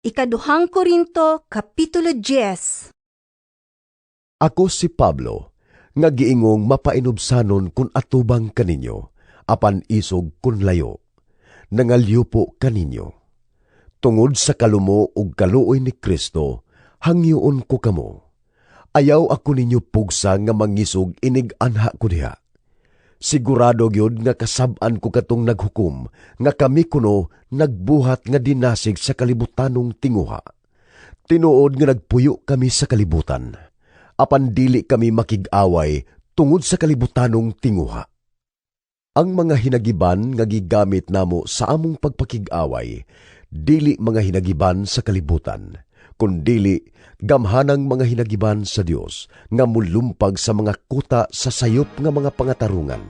Ikaduhang Korinto, Kapitulo 10 Ako si Pablo, nga giingong mapainubsanon kun atubang kaninyo, apan isog kun layo. Nangalyo po kaninyo. Tungod sa kalumo ug kaluoy ni Kristo, hangyoon ko kamo. Ayaw ako ninyo pugsa nga mangisog inig anha ko diha. Sigurado gyud nga kasab-an ko katong naghukom nga kami kuno nagbuhat nga dinasig sa kalibutanong tinguha. Tinuod nga nagpuyo kami sa kalibutan. Apan dili kami makig-away tungod sa kalibutanong tinguha. Ang mga hinagiban nga gigamit namo sa among pagpakig-away, dili mga hinagiban sa kalibutan, kundili gamhanang mga hinagiban sa Dios nga mulumpag sa mga kuta sa sayop nga mga pangatarungan.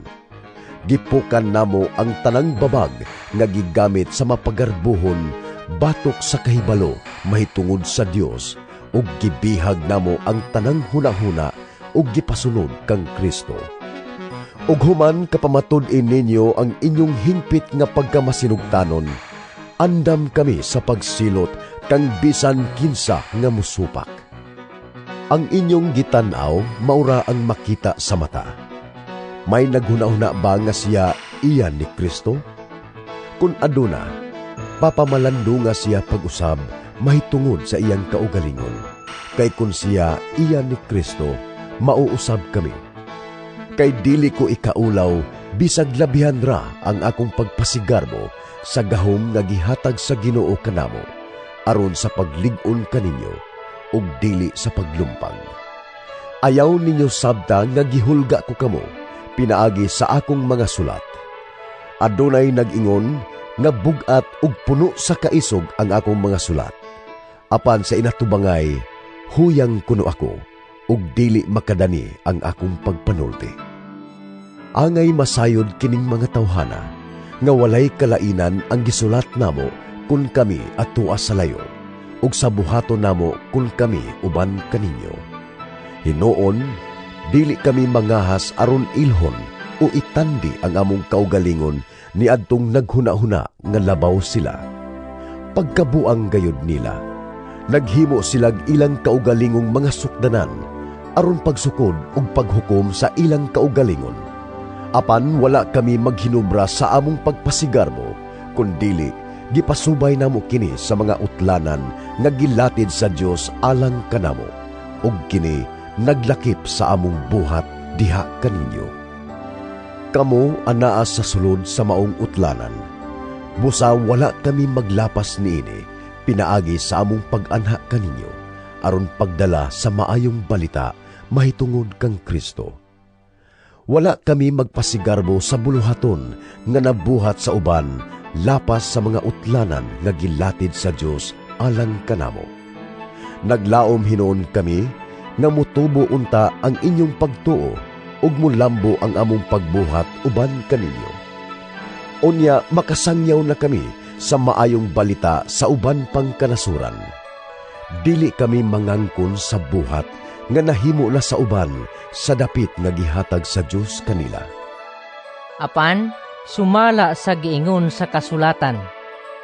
Gipukan namo ang tanang babag nga gigamit sa mapagarbuhon batok sa kahibalo mahitungod sa Dios ug gibihag namo ang tanang hunahuna ug gipasunod kang Kristo. Ug human kapamatud-in ninyo ang inyong hingpit nga pagkamasinugtanon, andam kami sa pagsilot kang bisan kinsa nga musupak. Ang inyong gitanaw maura ang makita sa mata. May naghunahuna ba nga siya iyan ni Kristo? Kung aduna, papamalando nga siya pag-usab mahitungod sa iyang kaugalingon. Kay kung siya iyan ni Kristo, mauusab kami. Kay dili ko ikaulaw, bisag labihan ra ang akong pagpasigarbo sa gahom nga gihatag sa Ginoo kanamo aron sa paglig-on kaninyo ug dili sa paglumpag. Ayaw ninyo sabta nga gihulga ko kamo pinaagi sa akong mga sulat. Adunay nag-ingon nga bugat ug puno sa kaisog ang akong mga sulat. Apan sa inatubangay, huyang kuno ako ug dili makadani ang akong pagpanulti. Angay masayod kining mga tawhana nga walay kalainan ang gisulat namo kun kami atua sa layo ug sa buhaton namo kun kami uban kaninyo. Hinoon, dili kami mangahas aron ilhon o itandi ang among kaugalingon ni adtong naghuna-huna nga labaw sila. Pagkabuang gayud nila, naghimo silag ilang kaugalingong mga sukdanan aron pagsukod ug paghukom sa ilang kaugalingon. Apan wala kami maghinubra sa among pagpasigarbo, kundili gipasubay namo kini sa mga utlanan nga gilatid sa Dios alang kanamo. Ug kini naglakip sa among buhat diha kaninyo. Kamo anaa sa sulod sa maong utlanan. Busa wala kami maglapas niini pinaagi sa among pag-anha kaninyo aron pagdala sa maayong balita mahitungod kang Kristo. Wala kami magpasigarbo sa buluhaton nga nabuhat sa uban lapas sa mga utlanan nga gilatid sa Dios alang kanamo. Naglaom hinoon kami nga mutubo unta ang inyong pagtuo ug mulambo ang among pagbuhat uban kaninyo. Unya makasangyaw na kami sa maayong balita sa uban pang kanasuran. Dili kami mangangkon sa buhat nga nahimo na sa uban sa dapit nga gihatag sa Dios kanila. Apan, sumala sa giingon sa kasulatan.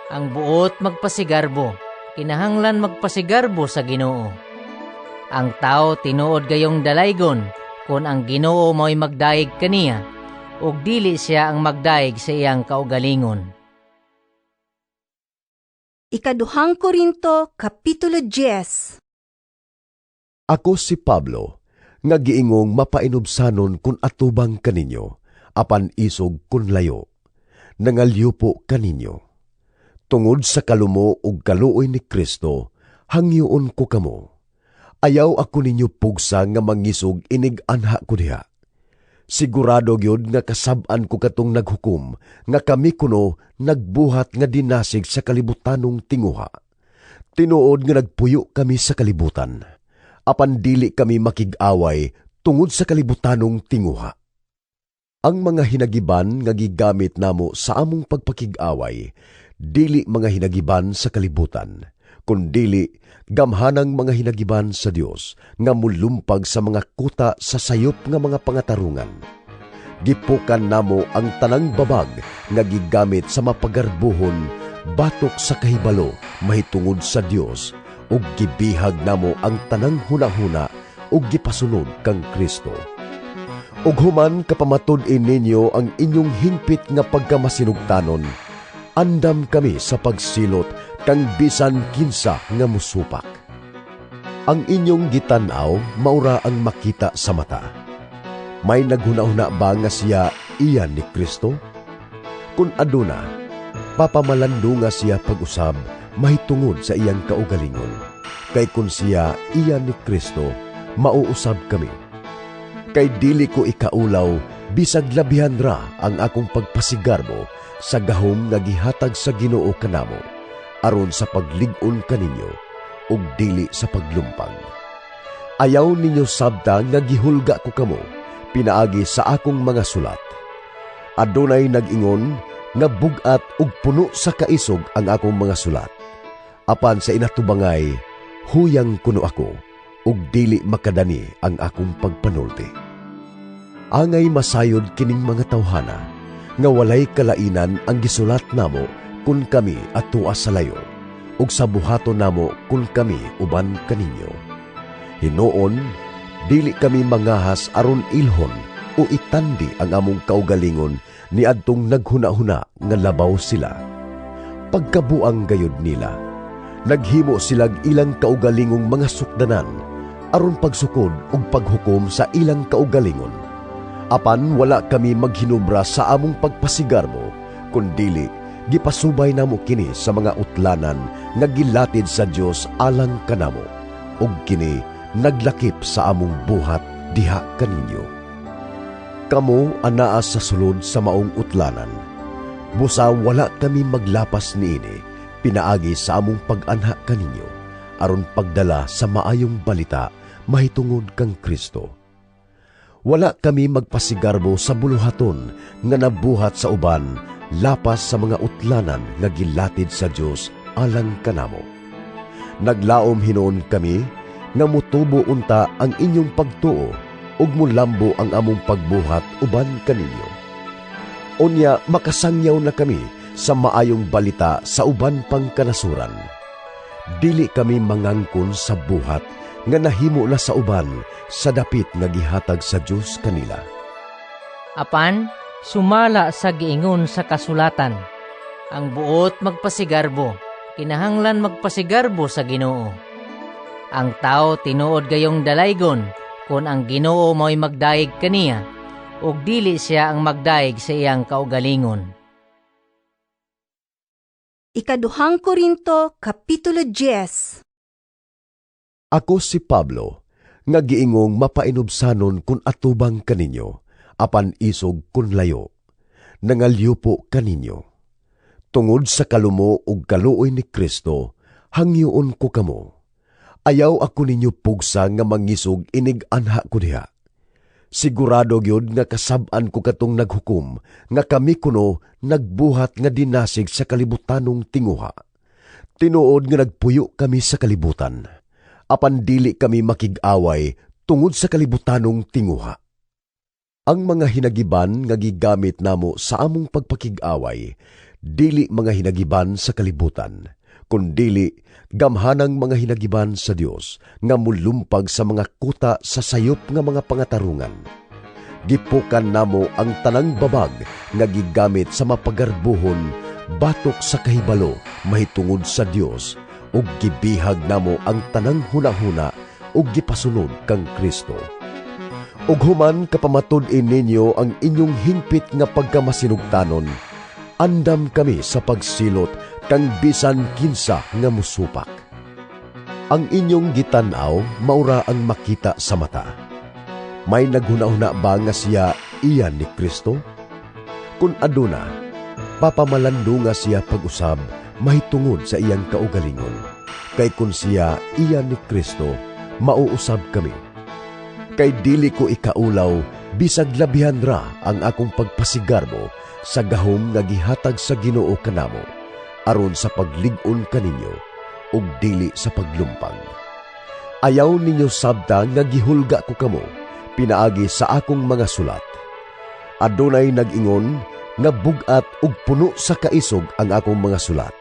Ang buot magpasigarbo, kinahanglan magpasigarbo sa ginoo. Ang tao tinuod gayong dalaygon kung ang ginoo mo'y magdaig kaniya, ug dili siya ang magdaig sa iyang kaugalingon. Ikaduhang Korinto, Kapitulo 10 Ako si Pablo, nga giingong mapainubsanon kun atubang kaninyo, apan isog kun layo. Nangalyo po kaninyo. Tungod sa kalumo ug kaluoy ni Kristo, hangyoon ko kamo. Ayaw ako ninyo pugsa nga mangisog inig anha ko diha. Sigurado gyud nga kasab-an ko katong naghukom nga kami kuno nagbuhat nga dinasig sa kalibutanong tinguha. Tinuod nga nagpuyo kami sa kalibutan. Apan dili kami makig-away tungod sa kalibutanong tinguha. Ang mga hinagiban nga gigamit namo sa among pagpakig-away, dili mga hinagiban sa kalibutan, kundili gamhanang mga hinagiban sa Dios nga mulumpag sa mga kuta sa sayop nga mga pangatarungan. Gipukan namo ang tanang babag nga gigamit sa mapagarbuhon batok sa kahibalo mahitungod sa Dios ug gibihag namo ang tanang hunahuna ug gipasunod kang Kristo. Ug human kapamatud-in ninyo ang inyong hingpit nga pagkamasinugtanon, andam kami sa pagsilot kang bisan kinsa nga musupak. Ang inyong gitanaw maura ang makita sa mata. May naghunahuna ba nga siya iyan ni Kristo? Kung aduna, papamalando nga siya pag-usab mahitungod sa iyang kaugalingon. Kay kung siya iyan ni Kristo, mauusab kami. Kay dili ko ikaulaw, bisag labihan ra ang akong pagpasigarbo sa gahom nga gihatag sa Ginoo kanamo aron sa paglig-on kaninyo ug dili sa paglumpag. Ayaw ninyo sabta nga gihulga ko kamo pinaagi sa akong mga sulat. Adunay nag-ingon nga bugat ug puno sa kaisog ang akong mga sulat. Apan sa inatubangay, huyang kuno ako ug dili makadani ang akong pagpanulti. Angay masayod kining mga tawhana nga walay kalainan ang gisulat namo kun kami atua sa layo ug sa buhato namo kun kami uban kaninyo. Hinoon, dili kami mangahas aron ilhon o itandi ang among kaugalingon ni adtong naghuna-huna nga labaw sila. Pagkabuang gayud nila, naghimo silag ilang kaugalingong mga sukdanan aron pagsukod ug paghukom sa ilang kaugalingon. Apan wala kami maghinubra sa among pagpasigarbo, kundili gipasubay namo kini sa mga utlanan nga gilatid sa Dios alang kanamo ug kini naglakip sa among buhat diha kaninyo. Kamo anaa sa sulod sa maong utlanan. Busa wala kami maglapas niini pinaagi sa among pag-anha kaninyo aron pagdala sa maayong balita mahitungod kang Kristo. Wala kami magpasigarbo sa buluhaton nga nabuhat sa uban lapas sa mga utlanan nga gilatid sa Dios alang kanamo. Naglaom hinoon kami nga mutubo unta ang inyong pagtuo ug mulambo ang among pagbuhat uban kaninyo. Unya makasangyaw na kami sa maayong balita sa uban pang kanasuran. Dili kami mangangkon sa buhat nga nahimo na sa uban sa dapit nga gihatag sa Dios kanila. Apan, sumala sa giingon sa kasulatan. Ang buot magpasigarbo, kinahanglan magpasigarbo sa Ginoo. Ang tao tinuod gayong dalaygon kung ang Ginoo mo'y magdaig kaniya ug dili siya ang magdaig sa iyang kaugalingon. Ikaduhang Korinto, Kapitulo 10 Ako si Pablo, nga giingong mapainubsanon kun atubang kaninyo, apan isog kun layo. Nangalyo po kaninyo. Tungod sa kalumo ug kaluoy ni Kristo, hangyoon ko kamo. Ayaw ako ninyo pugsa nga mangisog inig anha ko diha. Sigurado gyud nga kasab-an ko katong naghukom nga kami kuno nagbuhat nga dinasig sa kalibutanong tinguha. Tinuod nga nagpuyo kami sa kalibutan. Apan dili kami makig-away tungod sa kalibutanong tinguha. Ang mga hinagiban nga gigamit namo sa among pagpakig-away, dili mga hinagiban sa kalibutan, kundili gamhanang mga hinagiban sa Dios nga mulumpag sa mga kuta sa sayop nga mga pangatarungan. Gipukan namo ang tanang babag nga gigamit sa mapagarbuhon batok sa kahibalo mahitungod sa Dios ug gibihag namo ang tanang hunahuna ug gipasunod kang Kristo. Ug human kapamatud-in ninyo ang inyong hingpit nga pagkamasinugtanon, andam kami sa pagsilot kang bisan kinsa nga musupak. Ang inyong gitanaw maura ang makita sa mata. May naghunahuna ba nga siya iyan ni Kristo? Kung aduna, papamalando nga siya pag-usab mahitungod sa iyang kaugalingon. Kay kung siya iyan ni Kristo, mauusab kami. Kay dili ko ikaulaw, bisag labihan ra ang akong pagpasigarbo sa gahom nga gihatag sa Ginoo kanamo aron sa paglig-on kaninyo ug dili sa paglumpang. Ayaw ninyo sabta nga gihulga ko kamo pinaagi sa akong mga sulat. Adunay nag-ingon nga bugat ug puno sa kaisog ang akong mga sulat.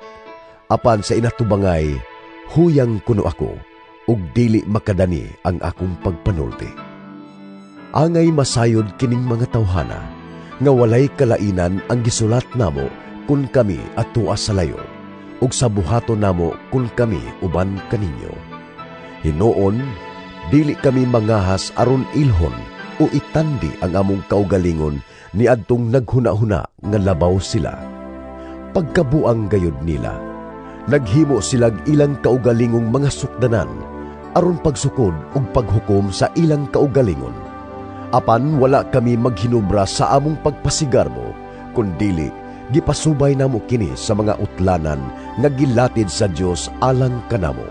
apan sa inatubangay, huyang kuno ako, ug dili makadani ang akong pagpanulti. Angay masayod kining mga tawhana, nga walay kalainan ang gisulat namo kun kami atua sa layo, ug sa buhato namo kun kami uban kaninyo. Hinoon, dili kami mangahas aron ilhon o itandi ang among kaugalingon ni adtong naghuna-huna nga labaw sila. Pagkabuang gayod nila, naghimo silag ilang kaugalingong mga sukdanan aron pagsukod ug paghukom sa ilang kaugalingon. Apan wala kami maghinubra sa among pagpasigarbo, kundili gipasubay namo kini sa mga utlanan nga gilatid sa Dios alang kanamo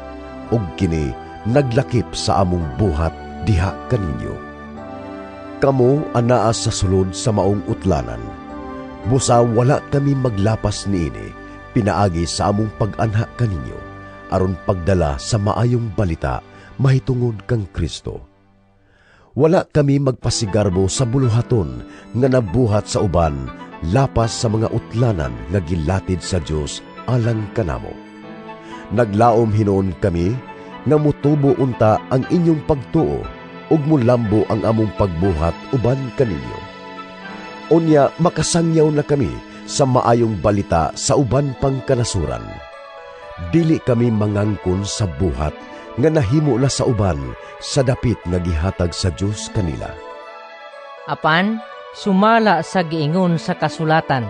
ug kini naglakip sa among buhat diha kaninyo. Kamo anaa sa sulod sa maong utlanan. Busa wala kami maglapas niini, pinaagi sa among pag-anha kaninyo, aron pagdala sa maayong balita mahitungod kang Kristo. Wala kami magpasigarbo sa buluhaton nga nabuhat sa uban lapas sa mga utlanan nga gilatid sa Dios alang kanamo. Naglaom hinoon kami nga mutubo unta ang inyong pagtuo ug mulambo ang among pagbuhat uban kaninyo. Unya makasangyaw na kami sa maayong balita sa uban pang kanasuran. Dili kami mangangkon sa buhat nga nahimo na sa uban sa dapit nga gihatag sa Dios kanila. Apan, sumala sa giingon sa kasulatan.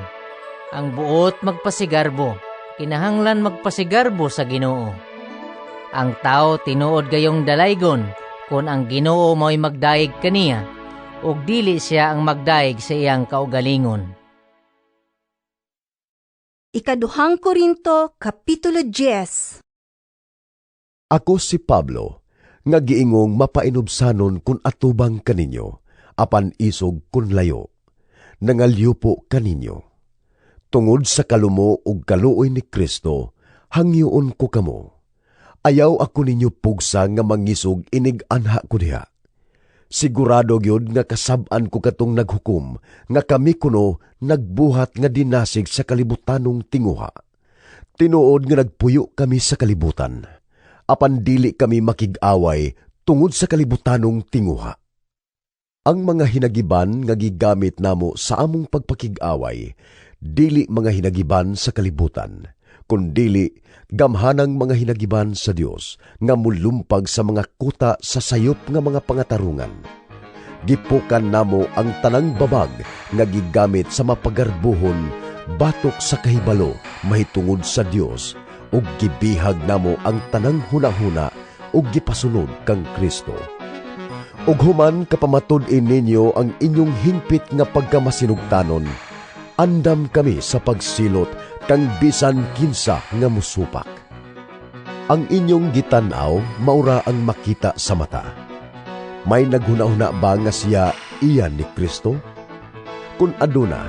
Ang buot magpasigarbo, kinahanglan magpasigarbo sa Ginoo. Ang tao tinuod gayong dalaygon kung ang Ginoo mo'y magdaig kaniya ug dili siya ang magdaig sa iyang kaugalingon. Ikaduhang Korinto, Kapitulo 10 Ako si Pablo, nga giingong mapainubsanon kun atubang kaninyo, apan isog kun layo. Nangalyo po kaninyo. Tungod sa kalumo ug kaluoy ni Kristo, hangyoon ko kamo. Ayaw ako ninyo pugsa nga mangisog inig anha ko diha. Sigurado gyud nga kasab-an ko katong naghukom nga kami kuno nagbuhat nga dinasig sa kalibutanong tinguha. Tinuod nga nagpuyo kami sa kalibutan. Apan dili kami makig-away tungod sa kalibutanong tinguha. Ang mga hinagiban nga gigamit namo sa among pagpakig-away dili mga hinagiban sa kalibutan, kundili gamhanang mga hinagiban sa Dios nga mulumpag sa mga kuta sa sayop nga mga pangatarungan. Gipukan namo ang tanang babag nga gigamit sa mapagarbuhon batok sa kahibalo mahitungod sa Dios ug gibihag namo ang tanang hunahuna ug gipasunod kang Kristo. Ug human kapamatud-in ninyo ang inyong hingpit nga pagkamasinugtanon, andam kami sa pagsilot kang bisan kinsa nga musupak. Ang inyong gitanaw maura ang makita sa mata. May naghuna-huna ba nga siya iyan ni Kristo? Kung aduna,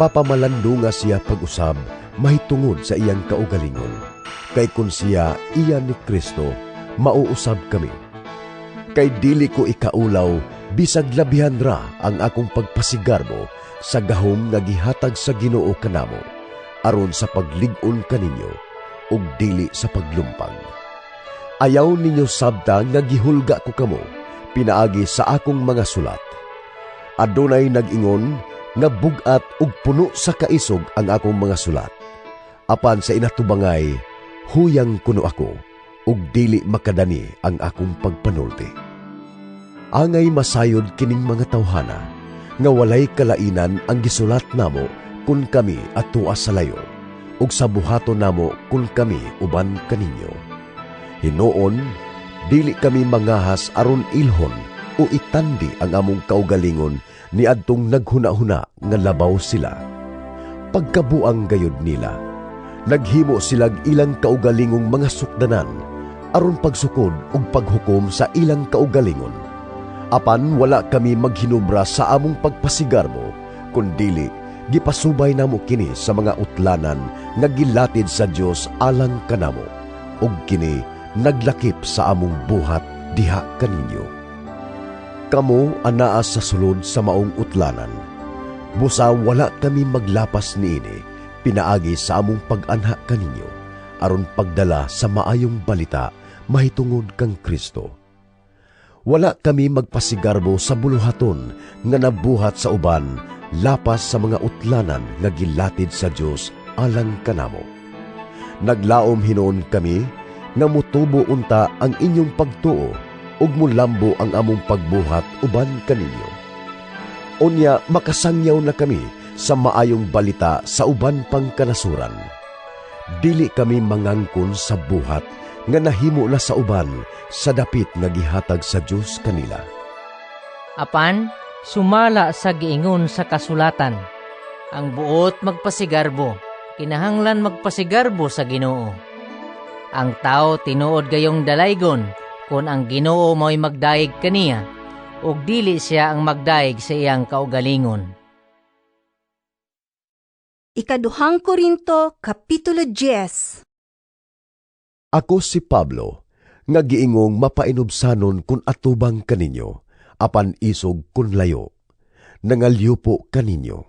papamalando nga siya pag-usab mahitungod sa iyang kaugalingon. Kay kung siya iyan ni Kristo, mauusab kami. Kay dili ko ikaulaw, bisag labihan ra ang akong pagpasigarbo sa gahom nga gihatag sa Ginoo kanamo aron sa paglig-on kaninyo ug dili sa paglumpang. Ayaw ninyo sabta nga gihulga ko kamo pinaagi sa akong mga sulat. Adunay nag-ingon nga bugat ug puno sa kaisog ang akong mga sulat. Apan sa inatubangay, huyang kuno ako ug dili makadani ang akong pagpanulti. Angay masayod kining mga tawhana nga walay kalainan ang gisulat namo kun kami atua sa layo ug sa buhato namo kun kami uban kaninyo. Hinoon, dili kami mangahas aron ilhon o itandi ang among kaugalingon ni adtong naghuna-huna nga labaw sila. Pagkabuang gayod nila, naghimo silag ilang kaugalingong mga sukdanan aron pagsukod ug paghukom sa ilang kaugalingon. Apan wala kami maghinubra sa among pagpasigarbo, kundili gipasubay namo kini sa mga utlanan nga gilatid sa Dios alang kanamo ug kini naglakip sa among buhat diha kaninyo. Kamo anaa sa sulod sa maong utlanan. Busa wala kami maglapas niini pinaagi sa among pag-anha kaninyo aron pagdala sa maayong balita mahitungod kang Kristo. Wala kami magpasigarbo sa buluhaton nga nabuhat sa uban lapas sa mga utlanan nga gilatid sa Dios alang kanamo. Naglaom hinoon kami nga mutubo unta ang inyong pagtuo ug mulambo ang among pagbuhat uban kaninyo. Unya makasangyaw na kami sa maayong balita sa uban pang kanasuran. Dili kami mangangkon sa buhat nga nahimo na sa uban sa dapit nga gihatag sa Dios kanila. Apan, sumala sa giingon sa kasulatan. Ang buot magpasigarbo, kinahanglan magpasigarbo sa Ginoo. Ang tao tinuod gayong dalaygon kung ang Ginoo mo'y magdaig kaniya ug dili siya ang magdaig sa iyang kaugalingon. Ikaduhang Korinto, Kapitulo 10 Ako si Pablo, nga giingong mapainubsanon kun atubang kaninyo, apan isog kun layo. Nangalyo po kaninyo.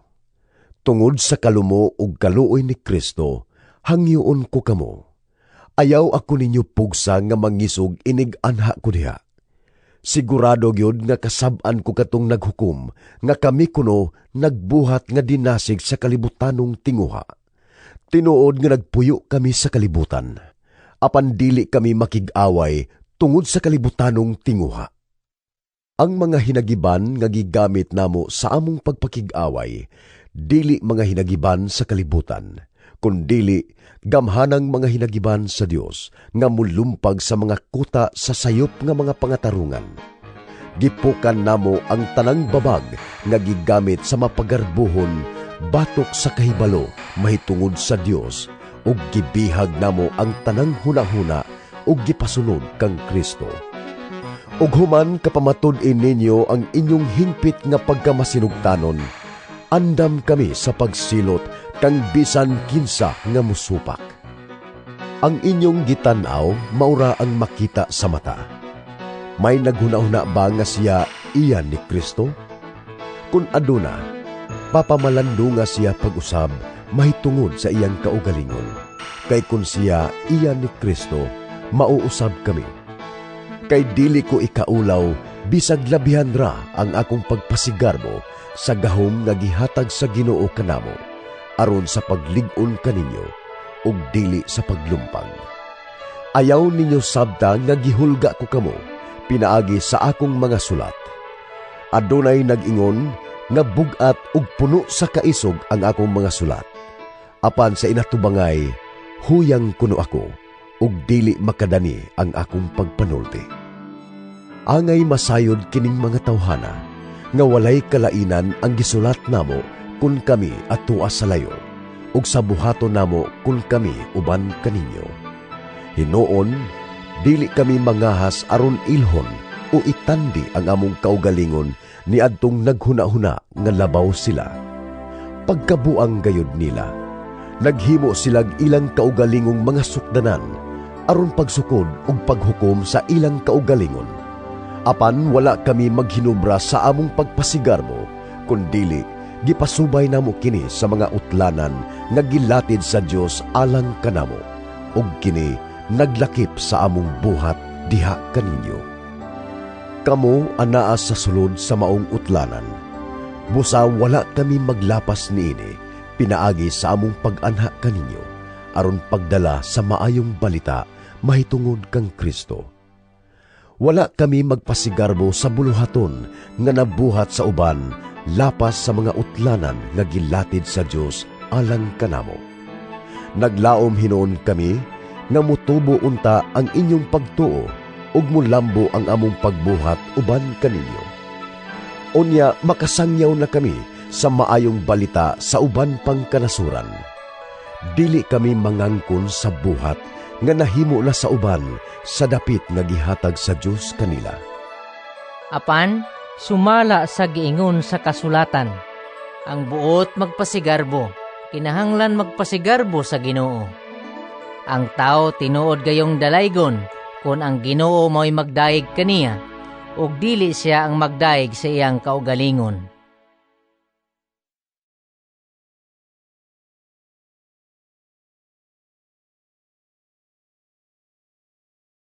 Tungod sa kalumo ug kaluoy ni Kristo, hangyoon ko kamo. Ayaw ako ninyo pugsa nga mangisog inig anha ko diha. Sigurado gyud nga kasab-an ko katong naghukom nga kami kuno nagbuhat nga dinasig sa kalibutanong tinguha. Tinuod nga nagpuyo kami sa kalibutan. Apan dili kami makig-away tungod sa kalibutanong tinguha. Ang mga hinagiban nga gigamit namo sa among pagpakig-away, dili mga hinagiban sa kalibutan, kundili gamhanang mga hinagiban sa Dios nga mulumpag sa mga kuta sa sayop nga mga pangatarungan. Gipukan namo ang tanang babag nga gigamit sa mapagarbuhon batok sa kahibalo mahitungod sa Dios ug gibihag namo ang tanang hunahuna ug gipasunod kang Kristo. Ug human kapamatud-in ninyo ang inyong hingpit nga pagkamasinugtanon, andam kami sa pagsilot kang bisan kinsa nga musupak. Ang inyong gitanaw maura ang makita sa mata. May naghunahuna ba nga siya iyan ni Kristo? Kung aduna, papamalando nga siya pag-usab mahitungod sa iyang kaugalingon. Kay kung siya iyan ni Kristo, mauusab kami. Kay dili ko ikaulaw, bisag labihan ra ang akong pagpasigarbo sa gahom nga gihatag sa Ginoo kanamo aron sa paglig-on kaninyo ug dili sa paglumpang. Ayaw ninyo sabta nga gihulga ko kamo pinaagi sa akong mga sulat. Adunay nag-ingon nga bugat ug puno sa kaisog ang akong mga sulat. Apan sa inatubangay, huyang kuno ako ug dili makadani ang akong pagpanulti. Angay masayod kining mga tawhana nga walay kalainan ang gisulat namo kun kami atua sa layo, ug sa buhaton namo kun kami uban kaninyo. Hinoon, dili kami mangahas aron ilhon o itandi ang among kaugalingon ni adtong naghuna-huna nga labaw sila. Pagkabuang gayod nila, naghimo silag ilang kaugalingong mga sukdanan aron pagsukod ug paghukom sa ilang kaugalingon. Apan wala kami maghinubra sa among pagpasigarbo, kundili gipasubay namo kini sa mga utlanan nga gilatid sa Dios alang kanamo ug kini naglakip sa among buhat diha kaninyo. Kamo anaa sa sulod sa maong utlanan. Busa wala kami maglapas niini pinaagi sa among pag-anha kaninyo aron pagdala sa maayong balita mahitungod kang Kristo wala kami magpasigarbo sa buluhaton nga nabuhat sa uban lapas sa mga utlanan nga gilatid sa Dios alang kanamo. Naglaom hinoon kami nga mutubo unta ang inyong pagtuo ug mulambo ang among pagbuhat uban kaninyo. Unya makasangyaw na kami sa maayong balita sa uban pang kanasuran. Dili kami mangangkon sa buhat nga nahimo na sa uban sa dapit nga gihatag sa Dios kanila. Apan, sumala sa giingon sa kasulatan. Ang buot magpasigarbo, kinahanglan magpasigarbo sa Ginoo. Ang tao tinuod gayong dalaygon kung ang Ginoo mo'y magdaig kaniya ug dili siya ang magdaig sa iyang kaugalingon.